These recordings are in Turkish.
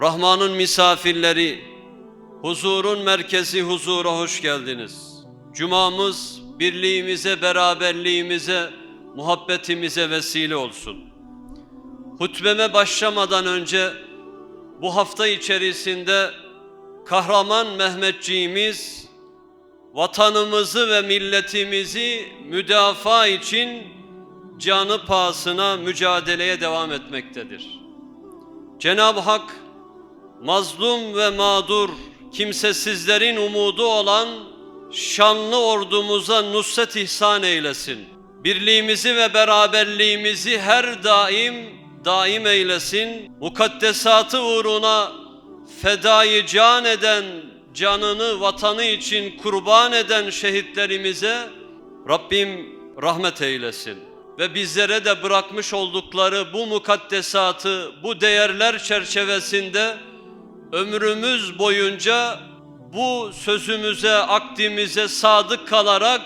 Rahman'ın misafirleri, huzurun merkezi huzura hoş geldiniz. Cumamız birliğimize, beraberliğimize, muhabbetimize vesile olsun. Hutbeme başlamadan önce bu hafta içerisinde kahraman Mehmetçiğimiz vatanımızı ve milletimizi müdafaa için canı pahasına mücadeleye devam etmektedir. Cenab-ı Hak mazlum ve mağdur kimsesizlerin umudu olan şanlı ordumuza nusret ihsan eylesin. Birliğimizi ve beraberliğimizi her daim daim eylesin. Mukaddesatı uğruna fedayı can eden, canını vatanı için kurban eden şehitlerimize Rabbim rahmet eylesin. Ve bizlere de bırakmış oldukları bu mukaddesatı, bu değerler çerçevesinde ömrümüz boyunca bu sözümüze, akdimize sadık kalarak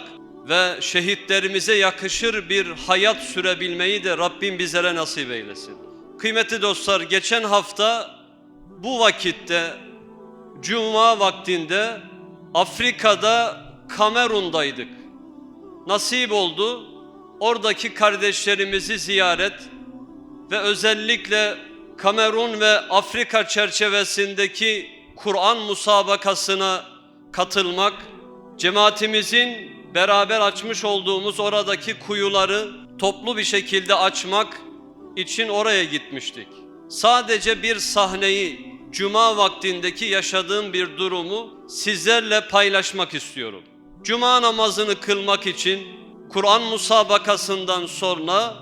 ve şehitlerimize yakışır bir hayat sürebilmeyi de Rabbim bizlere nasip eylesin. Kıymetli dostlar, geçen hafta bu vakitte Cuma vaktinde Afrika'da Kamerun'daydık. Nasip oldu oradaki kardeşlerimizi ziyaret ve özellikle Kamerun ve Afrika çerçevesindeki Kur'an musabakasına katılmak, cemaatimizin beraber açmış olduğumuz oradaki kuyuları toplu bir şekilde açmak için oraya gitmiştik. Sadece bir sahneyi, cuma vaktindeki yaşadığım bir durumu sizlerle paylaşmak istiyorum. Cuma namazını kılmak için Kur'an musabakasından sonra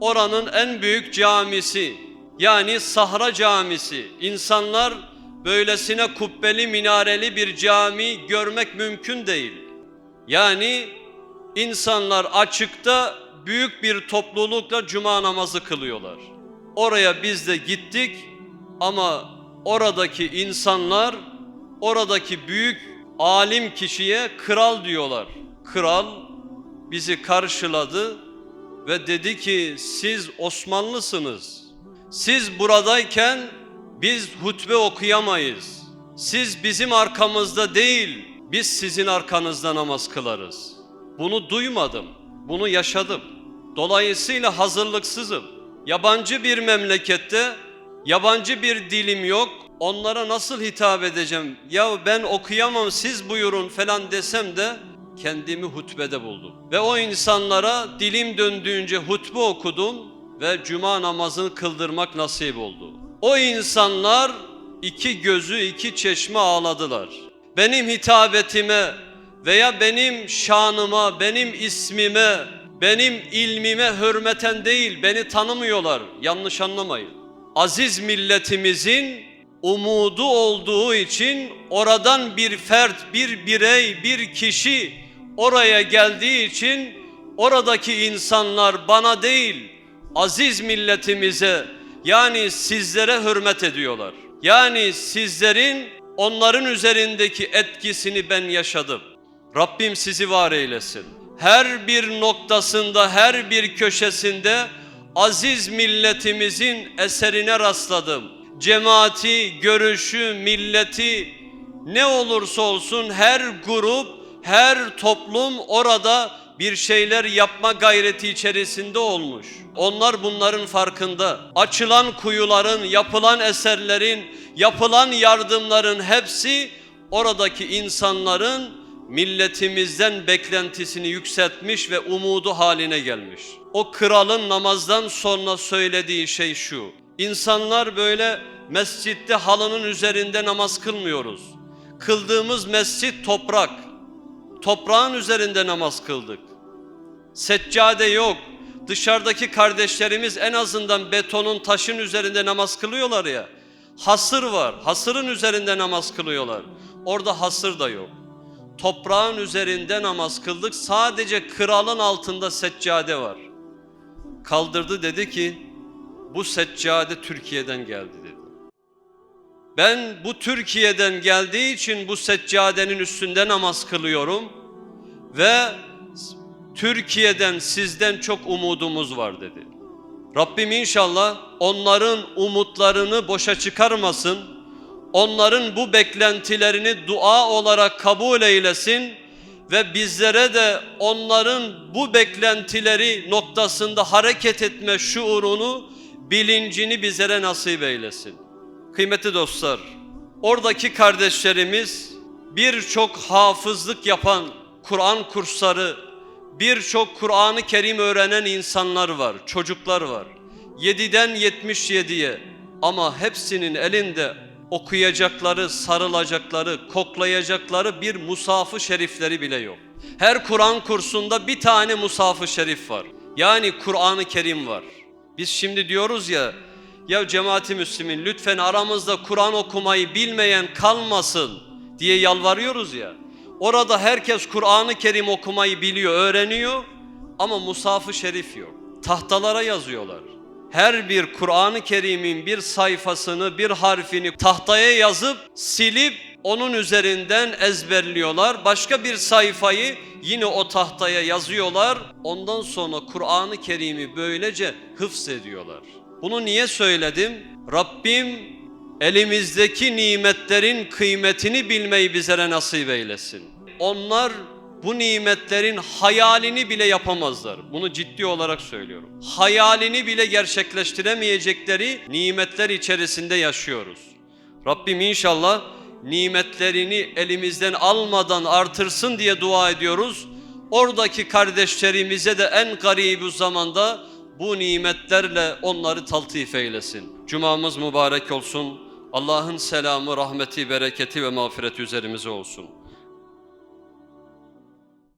oranın en büyük camisi yani Sahra Camisi. İnsanlar böylesine kubbeli minareli bir cami görmek mümkün değil. Yani insanlar açıkta büyük bir toplulukla cuma namazı kılıyorlar. Oraya biz de gittik ama oradaki insanlar oradaki büyük alim kişiye kral diyorlar. Kral bizi karşıladı ve dedi ki siz Osmanlısınız. Siz buradayken biz hutbe okuyamayız. Siz bizim arkamızda değil, biz sizin arkanızda namaz kılarız. Bunu duymadım, bunu yaşadım. Dolayısıyla hazırlıksızım. Yabancı bir memlekette, yabancı bir dilim yok. Onlara nasıl hitap edeceğim? Ya ben okuyamam siz buyurun falan desem de kendimi hutbede buldum. Ve o insanlara dilim döndüğünce hutbe okudum ve cuma namazını kıldırmak nasip oldu. O insanlar iki gözü iki çeşme ağladılar. Benim hitabetime veya benim şanıma, benim ismime, benim ilmime hürmeten değil, beni tanımıyorlar. Yanlış anlamayın. Aziz milletimizin umudu olduğu için oradan bir fert, bir birey, bir kişi oraya geldiği için oradaki insanlar bana değil, aziz milletimize yani sizlere hürmet ediyorlar. Yani sizlerin onların üzerindeki etkisini ben yaşadım. Rabbim sizi var eylesin. Her bir noktasında, her bir köşesinde aziz milletimizin eserine rastladım. Cemaati, görüşü, milleti ne olursa olsun her grup, her toplum orada bir şeyler yapma gayreti içerisinde olmuş. Onlar bunların farkında. Açılan kuyuların, yapılan eserlerin, yapılan yardımların hepsi oradaki insanların milletimizden beklentisini yükseltmiş ve umudu haline gelmiş. O kralın namazdan sonra söylediği şey şu. İnsanlar böyle mescitte halının üzerinde namaz kılmıyoruz. Kıldığımız mescit toprak. Toprağın üzerinde namaz kıldık. Seccade yok. Dışarıdaki kardeşlerimiz en azından betonun taşın üzerinde namaz kılıyorlar ya. Hasır var. Hasırın üzerinde namaz kılıyorlar. Orada hasır da yok. Toprağın üzerinde namaz kıldık. Sadece kralın altında seccade var. Kaldırdı dedi ki bu seccade Türkiye'den geldi. Ben bu Türkiye'den geldiği için bu seccadenin üstünde namaz kılıyorum ve Türkiye'den sizden çok umudumuz var dedi. Rabbim inşallah onların umutlarını boşa çıkarmasın. Onların bu beklentilerini dua olarak kabul eylesin ve bizlere de onların bu beklentileri noktasında hareket etme şuurunu, bilincini bizlere nasip eylesin. Kıymetli dostlar, oradaki kardeşlerimiz birçok hafızlık yapan Kur'an kursları, birçok Kur'an-ı Kerim öğrenen insanlar var, çocuklar var. 7'den 77'ye ama hepsinin elinde okuyacakları, sarılacakları, koklayacakları bir musafı şerifleri bile yok. Her Kur'an kursunda bir tane musafı şerif var. Yani Kur'an-ı Kerim var. Biz şimdi diyoruz ya, ya cemaati Müslümin lütfen aramızda Kur'an okumayı bilmeyen kalmasın diye yalvarıyoruz ya. Orada herkes Kur'an-ı Kerim okumayı biliyor, öğreniyor ama musafı şerif yok. Tahtalara yazıyorlar. Her bir Kur'an-ı Kerim'in bir sayfasını, bir harfini tahtaya yazıp silip onun üzerinden ezberliyorlar. Başka bir sayfayı yine o tahtaya yazıyorlar. Ondan sonra Kur'an-ı Kerim'i böylece hıfz ediyorlar. Bunu niye söyledim? Rabbim elimizdeki nimetlerin kıymetini bilmeyi bizlere nasip eylesin. Onlar bu nimetlerin hayalini bile yapamazlar. Bunu ciddi olarak söylüyorum. Hayalini bile gerçekleştiremeyecekleri nimetler içerisinde yaşıyoruz. Rabbim inşallah nimetlerini elimizden almadan artırsın diye dua ediyoruz. Oradaki kardeşlerimize de en garibu zamanda bu nimetlerle onları taltif eylesin. Cumamız mübarek olsun. Allah'ın selamı, rahmeti, bereketi ve mağfireti üzerimize olsun.